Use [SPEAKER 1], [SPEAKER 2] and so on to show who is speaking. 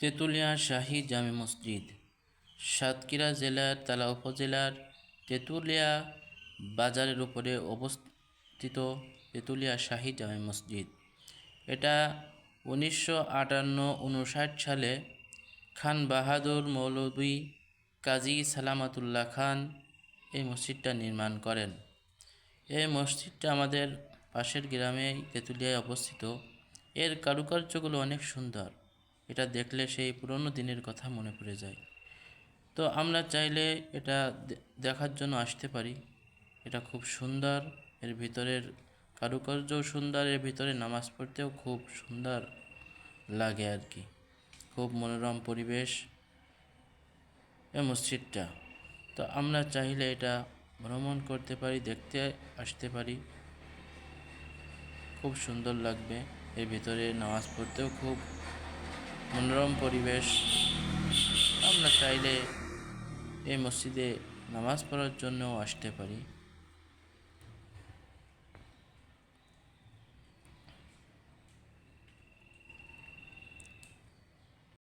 [SPEAKER 1] তেঁতুলিয়া শাহী জামে মসজিদ, সাতক্ষীরা জেলার তালা উপজেলার তেঁতুলিয়া বাজারের উপরে অবস্থিত তেঁতুলিয়া শাহী জামে মসজিদ। এটা উনিশশো আটান্ন উনষাট সালে খান বাহাদুর মৌলভী কাজী সালামাতুল্লাহ খান এই মসজিদটা নির্মাণ করেন। এই মসজিদটা আমাদের পাশের গ্রামে তেঁতুলিয়ায় অবস্থিত। এর কারুকার্যগুলো অনেক সুন্দর। এটা দেখলে সেই পুরনো দিনের কথা মনে পড়ে যায়। তো আমরা চাইলে এটা দেখার জন্য আসতে পারি। এটা খুব সুন্দর, এর ভিতরের কারুকার্যও সুন্দর, এর ভিতরে নামাজ পড়তেও খুব সুন্দর লাগে আর কি। খুব মনোরম পরিবেশ এ মসজিদটা। তো আমরা চাইলে এটা ভ্রমণ করতে পারি, দেখতে আসতে পারি। খুব সুন্দর লাগবে, এর ভিতরে নামাজ পড়তেও খুব মনোরম পরিবেশ। আমরা চাইলে এই মসজিদে নামাজ পড়ার জন্যও আসতে পারি।